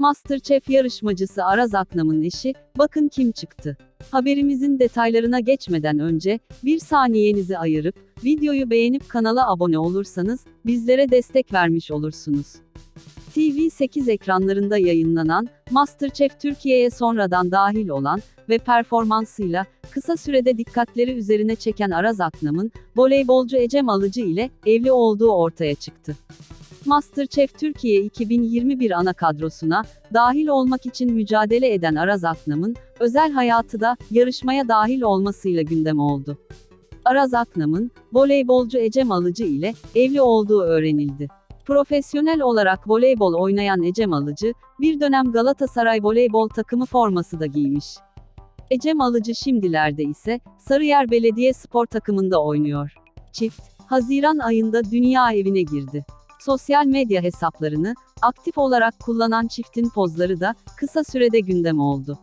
Masterchef yarışmacısı Araz Aknam'ın eşi, bakın kim çıktı. Haberimizin detaylarına geçmeden önce, bir saniyenizi ayırıp, videoyu beğenip kanala abone olursanız, bizlere destek vermiş olursunuz. TV8 ekranlarında yayınlanan, Masterchef Türkiye'ye sonradan dahil olan ve performansıyla, kısa sürede dikkatleri üzerine çeken Araz Aknam'ın, voleybolcu Ecem Alıcı ile evli olduğu ortaya çıktı. Masterchef Türkiye 2021 ana kadrosuna dahil olmak için mücadele eden Araz Aknam'ın özel hayatı da yarışmaya dahil olmasıyla gündem oldu. Araz Aknam'ın voleybolcu Ecem Alıcı ile evli olduğu öğrenildi. Profesyonel olarak voleybol oynayan Ecem Alıcı, bir dönem Galatasaray voleybol takımı forması da giymiş. Ecem Alıcı şimdilerde ise Sarıyer Belediye Spor takımında oynuyor. Çift, Haziran ayında dünya evine girdi. Sosyal medya hesaplarını aktif olarak kullanan çiftin pozları da kısa sürede gündem oldu.